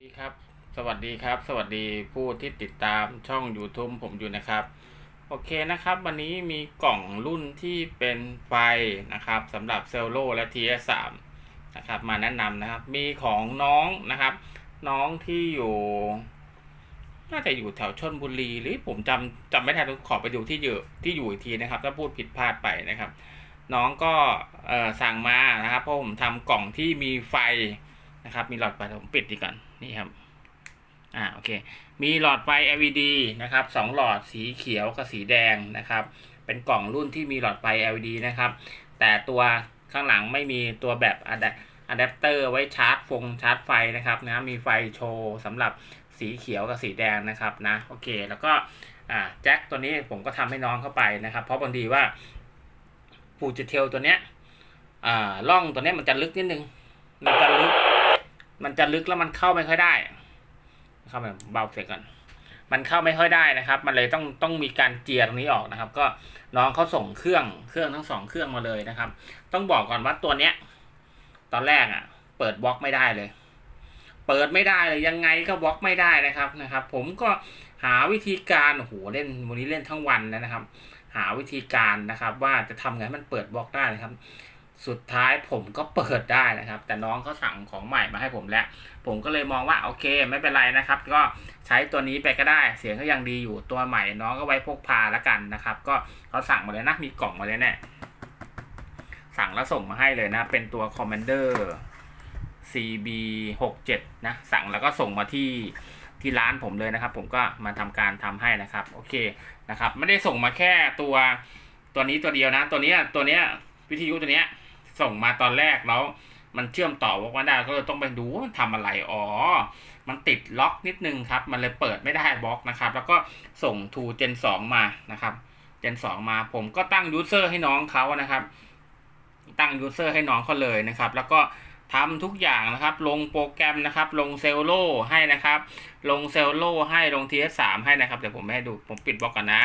สวัสดีครับ สวัสดีครับ สวัสดีผู้ที่ติดตามช่อง YouTube ผมอยู่นะครับ โอเคนะครับ วันนี้มีกล่องรุ่นที่เป็นไฟนะครับสำหรับเซลโลและ TS3 นะครับมาแนะนำนะครับ มีของน้องนะครับ น้องที่อยู่ น่าจะอยู่แถวชนบุรี หรือผมจำจำไม่ได้ขอไปดูที่อยู่ที่อยู่อีกทีนะครับ ถ้าพูดผิดพลาดไปนะครับ น้องก็สั่งมานะครับเพราะผมทำกล่องที่มีไฟนะครับ มีหลอดไฟผมปิดดีก่อน นี่ครับ อ่าโอเค มีหลอดไฟ LED นะครับสองหลอดสีเขียวกับสีแดงนะครับ เป็นกล่องรุ่นที่มีหลอดไฟ LED นะครับ แต่ตัวข้างหลังไม่มีตัวแบบอะแดปเตอร์ไว้ชาร์จฟงชาร์จไฟนะครับนะมีไฟโชว์สำหรับสีเขียวกับสีแดงนะครับนะโอเค แล้วก็อ่าแจ็คตัวนี้ผมก็ทำให้น้องเข้าไปนะครับ เพราะบางทีว่าปูจิเทลตัวเนี้ยอ่าล่องตัวเนี้ยมันจะลึกนิดนึงมันจะลึก จะลึกแล้วมันเข้าไม่ค่อยได้ เข้าไปเบาเสียก่อน มันเข้าไม่ค่อยได้นะครับ มันเลยต้องต้องมีการเจียตรงนี้ออกนะครับ ก็น้องเขาส่งเครื่องเครื่องทั้งสองเครื่องมาเลยนะครับ ต้องบอกก่อนว่าตัวเนี้ย ตอนแรกอะ เปิดบล็อกไม่ได้เลย เปิดไม่ได้เลยยังไงก็บล็อกไม่ได้นะครับนะครับ ผมก็หาวิธีการโอ้โหเล่นวันนี้เล่นทั้งวันนะครับ หาวิธีการนะครับ ว่าจะทำไงให้มันเปิดบล็อกได้นะครับ สุดท้ายผมก็เปิดได้นะครับ แต่น้องเขาสั่งของใหม่มาให้ผมแล้ว ผมก็เลยมองว่าโอเค ไม่เป็นไรนะครับ ก็ใช้ตัวนี้ไปก็ได้ เสียงก็ยังดีอยู่ตัวใหม่น้องก็ไว้พกพาแล้วกันนะครับ ก็เขาสั่งมาเลยนะมีกล่องมาเลยแน่สั่งแล้วส่งมาให้เลยนะ เป็นตัว Commander CB 6 7นะ สั่งแล้วก็ส่งมาที่ที่ร้านผมเลยนะครับ ผมก็มาทำการทำให้นะครับ โอเคนะครับ ไม่ได้ส่งมาแค่ตัวตัวนี้ตัวเดียวนะ ตัวนี้ตัวเนี้ยวิทยุตัวเนี้ย ส่งมาตอนแรกแล้วมันเชื่อมต่อวอกมาได้ก็เลยต้องไปดูว่ามันทำอะไรอ๋อ มันติดล็อกนิดนึงครับ มันเลยเปิดไม่ได้บล็อกนะครับ แล้วก็ส่ง to gen 2 มานะครับ gen 2 มาผมก็ตั้ง user ให้น้องเขานะครับ ตั้ง user ให้น้องเขาเลยนะครับ แล้วก็ทำทุกอย่างนะครับ ลงโปรแกรมนะครับ ลงเซลโล่ให้นะครับ ลงเซลโล่ให้ลง TS3 ให้นะครับ เดี๋ยวผมให้ดูผมปิดบล็อกก่อนนะ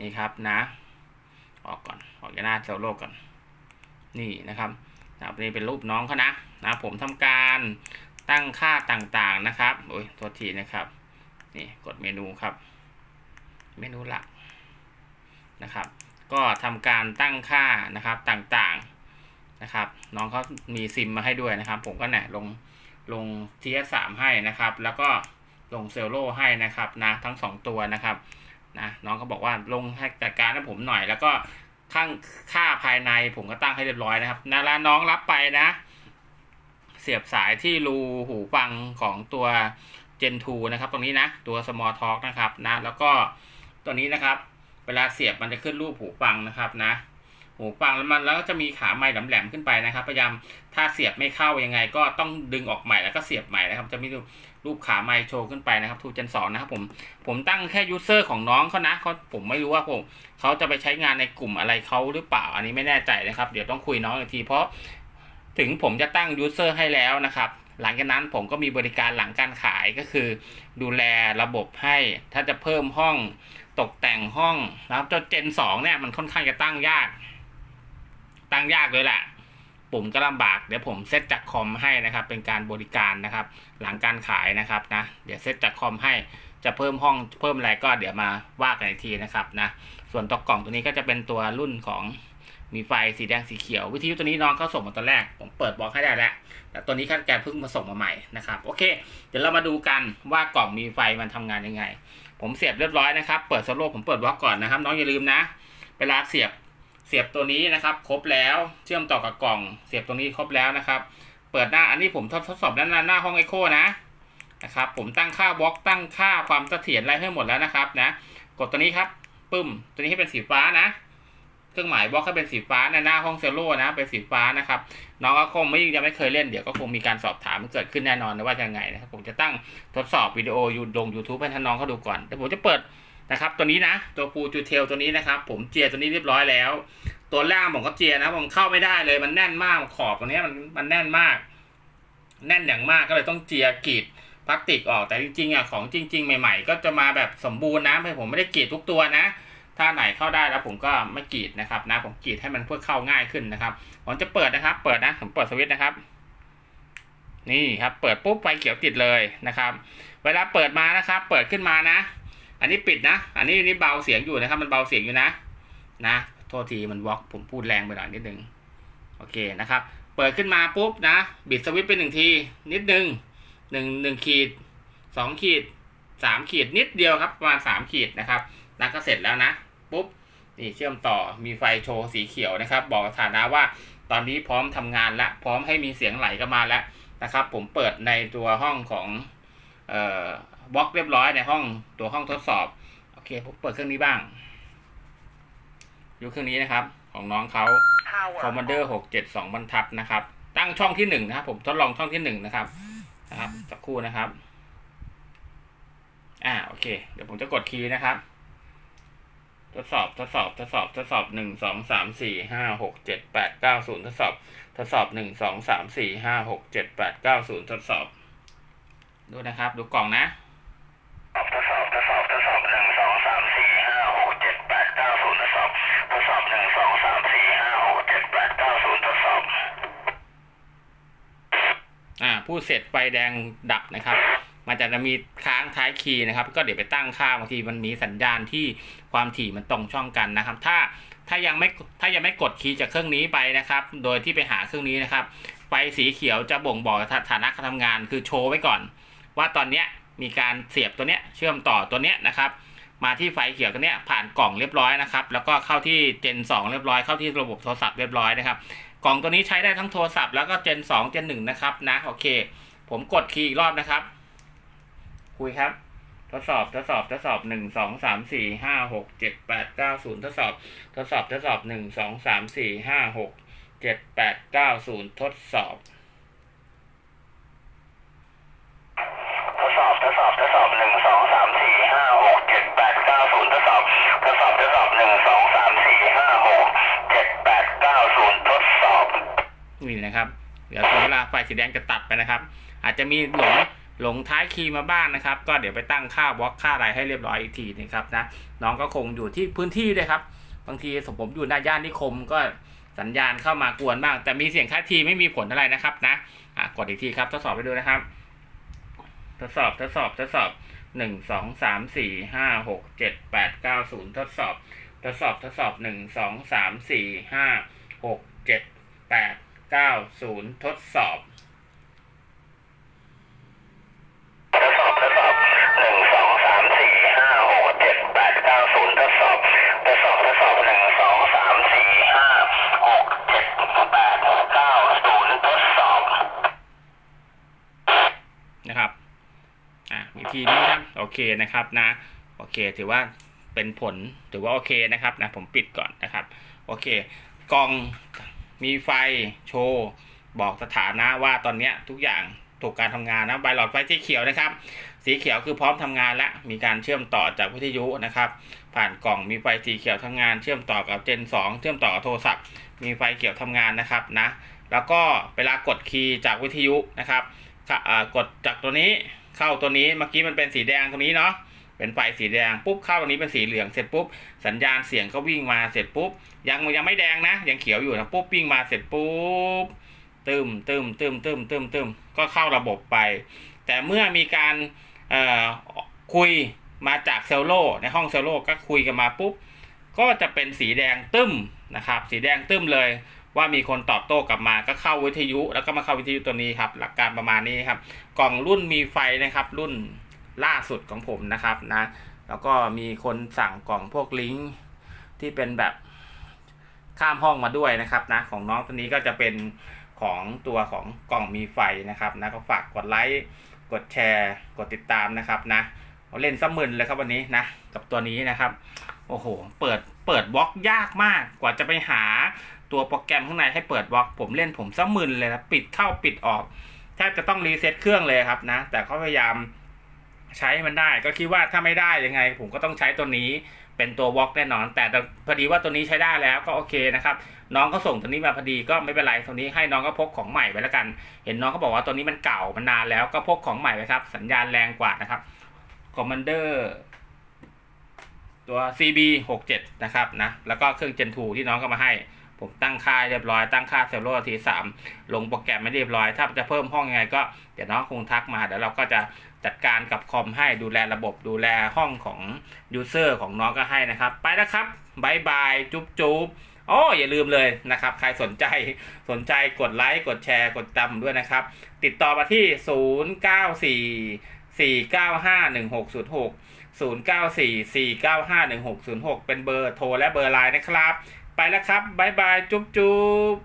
นี่ครับนะ ออกก่อนออกจากหน้าเซลโล่ก่อน นี่นะครับนะครับนี่เป็นรูปน้องเขานะนะผมทำการตั้งค่าต่างๆนะครับโอ้ยตัวทีนะครับนี่กดเมนูครับ เมนูหลักนะครับ ก็ทำการตั้งค่านะครับต่างๆนะครับ น้องเขามีซิมมาให้ด้วยนะครับ ผมก็เนี่ยลงลง TS3 ให้นะครับ แล้วก็ลงเซลโลให้นะครับนะทั้งสองตัวนะครับนะน้องก็บอกว่าลงให้จัดการให้ผมหน่อย แล้วก็ ข้างค่าภายในผมก็ตั้งให้เรียบร้อยนะครับนาราน้องรับไปนะ เสียบสายที่รูหูฟังของตัว Gen 2นะครับ ตรงนี้นะ ตัว Small Talk นะครับนะ แล้วก็ตัวนี้นะครับ เวลาเสียบมันจะขึ้นรูปหูฟังนะครับนะ หูฟังแล้วมันแล้วก็จะมีขาไม้แหลมๆขึ้นไปนะครับ พยายามถ้าเสียบไม่เข้ายังไง ก็ต้องดึงออกใหม่แล้วก็เสียบใหม่นะครับ จะมี รูปขาไมโชว์ขึ้นไปนะครับทูเจนสองนะครับผมผมตั้งแค่ยูเซอร์ของน้องเขานะเขาผมไม่รู้ว่าผมเขาจะไปใช้งานในกลุ่มอะไรเขาหรือเปล่า อันนี้ไม่แน่ใจนะครับ เดี๋ยวต้องคุยน้องอีกที เพราะถึงผมจะตั้งยูเซอร์ให้แล้วนะครับ หลังจากนั้นผมก็มีบริการหลังการขายก็คือ ดูแลระบบให้ ถ้าจะเพิ่มห้องตกแต่งห้องนะครับจ้าเจนสองเนี่ยมันค่อนข้างจะตั้งยาก ตั้งยากเลยแหละ ปุ่มก็ลำบากเดี๋ยวผมเซตจากคอมให้นะครับ เป็นการบริการนะครับ หลังการขายนะครับนะเดี๋ยวเซตจากคอมให้จะเพิ่มห้องเพิ่มอะไรก็เดี๋ยวมาว่ากันอีกทีนะครับนะส่วนตัวกล่องตัวนี้ก็จะเป็นตัวรุ่นของมีไฟสีแดงสีเขียว วิทยุตัวนี้น้องเขาส่งมาตอนแรก ผมเปิดบอกให้ได้แล้ว แต่ตัวนี้ขั้นแกเพิ่งมาส่งมาใหม่นะครับโอเค เดี๋ยวเรามาดูกันว่ากล่องมีไฟมันทำงานยังไง ผมเสียบเรียบร้อยนะครับ เปิดโซโล่ผมเปิดบล็อกก่อนนะครับ น้องอย่าลืมนะ เวลาเสียบ เสียบตัวนี้นะครับ ครบแล้วเชื่อมต่อกับกล่อง เสียบตรงนี้ครบแล้วนะครับ เปิดหน้าอันนี้ผมทดสอบด้านหน้าหน้าห้องไอโคนะนะครับ ผมตั้งค่าบล็อกตั้งค่าความเสถียรอะไรให้หมดแล้วนะครับนะกดตัวนี้ครับปึ้ม ตัวนี้ให้เป็นสีฟ้านะ เครื่องหมายบล็อกให้เป็นสีฟ้าในหน้าห้องเซลโล่นะเป็นสีฟ้านะครับน้องก็คงไม่ยังไม่เคยเล่นเดี๋ยวก็คงมีการสอบถามเกิดขึ้นแน่นอนนะว่าจะไงนะครับผมจะตั้งทดสอบวิดีโอยูลง YouTube ให้ท่านน้องเขาดูก่อนแต่ผมจะเปิด นะครับ ตัวนี้นะ ตัวปูจูเทลตัวนี้นะครับ ผมเจียตัวนี้เรียบร้อยแล้ว ตัวล่างผมก็เจียนะผมเข้าไม่ได้เลยมันแน่นมากขอบตรงนี้มันมันแน่นมาก แน่นอย่างมากก็เลยต้องเจียกรีดพลาสติกออกแต่จริงๆอะของจริง ๆ ใหม่ ๆ ก็จะมาแบบสมบูรณ์นะผมไม่ได้กรีดทุกตัวนะ ถ้าไหนเข้าได้แล้วผมก็ไม่กรีดนะครับนะผมกรีดให้มันเพื่อเข้าง่ายขึ้นนะครับผมจะเปิดนะครับ เปิดนะผมเปิดสวิตช์นะครับ นี่ครับ เปิดปุ๊บไฟเขียวติดเลยนะครับ เวลาเปิดมานะครับ เปิดขึ้นมานะ อันนี้ปิดนะ อันนี้นี่เบาเสียงอยู่นะครับ มันเบาเสียงอยู่นะ นะ โทษทีมันวอกผมพูดแรงไปหน่อยนิดนึง โอเคนะครับ เปิดขึ้นมาปุ๊บนะ บิดสวิตช์ไปหนึ่งที นิดนึงหนึ่งหนึ่งขีดสองขีดสามขีดนิดเดียวครับ ประมาณสามขีดนะครับนะก็เสร็จแล้วนะ ปุ๊บ นี่เชื่อมต่อ มีไฟโชว์สีเขียวนะครับ บอกสถานะว่าตอนนี้พร้อมทำงานแล้วพร้อมให้มีเสียงไหลก็มาแล้วนะครับ ผมเปิดในตัวห้องของเอ่อ บล็อกเรียบร้อยในห้องตัวห้องทดสอบ โอเคผมเปิดเครื่องนี้บ้างดูเครื่องนี้นะครับ ของน้องเขา Power คอมมานเดอร์หกเจ็ดสองบรรทัดนะครับ ตั้งช่องที่หนึ่งนะครับ ผมทดลองช่องที่หนึ่งนะครับ นะครับสักครู่นะครับ อ่าโอเค เดี๋ยวผมจะกดคีย์นะครับ ทดสอบทดสอบทดสอบทดสอบหนึ่งสองสามสี่ห้าหกเจ็ดแปดเก้าศูนย์ทดสอบ ทดสอบหนึ่งสองสามสี่ห้าหกเจ็ดแปดเก้าศูนย์ทดสอบ ดูนะครับ ดูกล่องนะ อ่าพูดเสร็จไฟแดงดับนะครับ มันจะมีค้างท้ายคีย์นะครับ ก็เดี๋ยวไปตั้งค่าบางทีมันมีสัญญาณที่ความถี่มันตรงช่องกันนะครับ ถ้าถ้ายังไม่ถ้ายังไม่กดคีย์จากเครื่องนี้ไปนะครับ โดยที่ไปหาเครื่องนี้นะครับ ไฟสีเขียวจะบ่งบอกสถานะการทำงานคือโชว์ไว้ก่อน ว่าตอนเนี้ยมีการเสียบตัวเนี้ยเชื่อมต่อตัวเนี้ยนะครับ มาที่ไฟเขียวตัวเนี้ยผ่านกล่องเรียบร้อยนะครับ แล้วก็เข้าที่ Gen 2เรียบร้อยเข้าที่ระบบโทรศัพท์เรียบร้อยนะครับ กล่องตัวนี้ใช้ได้ทั้งโทรศัพท์แล้วก็เจน2 Gen 1นะครับนะโอเค ผมกดคีย์อีกรอบนะครับ คุยครับ ทดสอบทดสอบทดสอบหนึ่งสองสามสี่ห้าหกเจ็ดแปดเก้าศูนย์ทดสอบ ทดสอบทดสอบหนึ่งสองสามสี่ห้าหกเจ็ดแปดเก้าศูนย์ทดสอบ ทดสอบทดสอบทดสอบหนึ่งสองสามสี่ห้าหกเจ็ดแปดเก้าศูนย์ทดสอบทดสอบทดสอบหนึ่งสองสามสี่ห้าหกเจ็ดแปดเก้าศูนย์ทดสอบ นี่นะครับเดี๋ยวถึงเวลาไฟสีแดงจะตัดไปนะครับ อาจจะมีหลงหลงท้ายคีย์มาบ้างนะครับ ก็เดี๋ยวไปตั้งค่าบล็อกค่าอะไรให้เรียบร้อยอีกทีนะครับนะน้องก็คงอยู่ที่พื้นที่ด้วยครับ บางทีสมผมอยู่หน้าย่านนิคมก็สัญญาณเข้ามากวนบ้าง แต่มีเสียงค่าทีไม่มีผลอะไรนะครับนะอะกดอีกทีครับทดสอบไปดูนะครับ ทดสอบทดสอบทดสอบหนึ่งสองสามสี่ห้าหกเจ็ดแปดเก้าศูนย์ทดสอบ ทดสอบทดสอบหนึ่งสองสามสี่ห้าหกเจ็ดแปด เก้าศูนย์ทดสอบทดสอบทดสอบหนึ่งสองสามสี่ห้าหกเจ็ดแปดเก้าศูนย์ทดสอบทดสอบทดสอบหนึ่งสองสามสี่ห้าหกเจ็ดแปดเก้าศูนย์ทดสอบนะครับอะวิธีนี้ครับโอเคนะครับนะโอเคถือว่าเป็นผลถือว่าโอเคนะครับนะผมปิดก่อนนะครับ โอเคกล่อง มีไฟโชว์บอกสถานะว่าตอนนี้ทุกอย่างถูกการทำงานนะใบหลอดไฟสีเขียวนะครับ สีเขียวคือพร้อมทำงานและมีการเชื่อมต่อจากวิทยุนะครับ ผ่านกล่องมีไฟสีเขียวทำงาน เชื่อมต่อกับ Gen 2เชื่อมต่อกับโทรศัพท์ มีไฟเขียวทำงานนะครับนะแล้วก็เวลากดคีย์จากวิทยุนะครับกดจากตัวนี้เข้าตัวนี้เมื่อกี้มันเป็นสีแดงตรงนี้เนาะ เป็นไฟสีแดงปุ๊บเข้าตรงนี้เป็นสีเหลืองเสร็จปุ๊บสัญญาณเสียงก็วิ่งมาเสร็จปุ๊บยังยังไม่แดงนะ ยังเขียวอยู่นะปุ๊บวิ่งมาเสร็จปุ๊บตึมตึมตึมตึมตึมตึมก็เข้าระบบไป แต่เมื่อมีการคุยมาจากเซลโลในห้องเซลโลก็คุยกันมาปุ๊บก็จะเป็นสีแดงตึมนะครับ สีแดงตึมเลยว่ามีคนตอบโต้กลับมาก็เข้าวิทยุ แล้วก็มาเข้าวิทยุตัวนี้ครับ หลักการประมาณนี้ครับ กล่องรุ่นมีไฟนะครับรุ่น ล่าสุดของผมนะครับนะ แล้วก็มีคนสั่งกล่องพวกลิงก์ที่เป็นแบบข้ามห้องมาด้วยนะครับนะของน้องตัวนี้ก็จะเป็นของตัวของกล่องมีไฟนะครับนะก็ฝากกดไลค์กดแชร์ กดติดตามนะครับนะเล่นซัมมึนเลยครับวันนี้นะกับตัวนี้นะครับ โอ้โห เปิดเปิดบล็อกยากมากกว่าจะไปหาตัวโปรแกรมข้างในให้เปิดบล็อกผมเล่นผมซะมึนเลยนะปิดเข้าปิดออกแทบจะต้องรีเซ็ตเครื่องเลยครับนะ แต่ก็พยายาม ใช้มันได้ก็คิดว่าถ้าไม่ได้ยังไง ผมก็ต้องใช้ตัวนี้เป็นตัวบล็อกแน่นอน แต่พอดีว่าตัวนี้ใช้ได้แล้วก็โอเคนะครับน้องก็ส่งตัวนี้มาพอดีก็ไม่เป็นไรตัวนี้ให้น้องก็พกของใหม่ไปแล้วกัน เห็นน้องเขาบอกว่าตัวนี้มันเก่ามันนานแล้วก็พกของใหม่ไปครับ สัญญาณแรงกว่านะครับ Commander ตัว CB 67 นะครับนะแล้วก็เครื่อง Gen 2ที่น้องก็มาให้ ผมตั้งค่าเรียบร้อยตั้งค่าเซลโลทีสามลงโปรแกรมไม่เรียบร้อย ถ้าจะเพิ่มห้องยังไงก็เดี๋ยวน้องคงทักมาเดี๋ยวเราก็จะจัดการกับคอมให้ดูแลระบบดูแลห้องของยูเซอร์ของน้องก็ให้นะครับ ไปนะครับบายบายจุ๊บจุ๊บโอ้อย่าลืมเลยนะครับ ใครสนใจสนใจกดไลค์กดแชร์กดจำด้วยนะครับ ติดต่อมาที่ 094 495 1606 094 495 1606 เป็นเบอร์โทรและเบอร์ไลน์นะครับ ไปแล้วครับบ๊ายบายจุ๊บจุ๊บ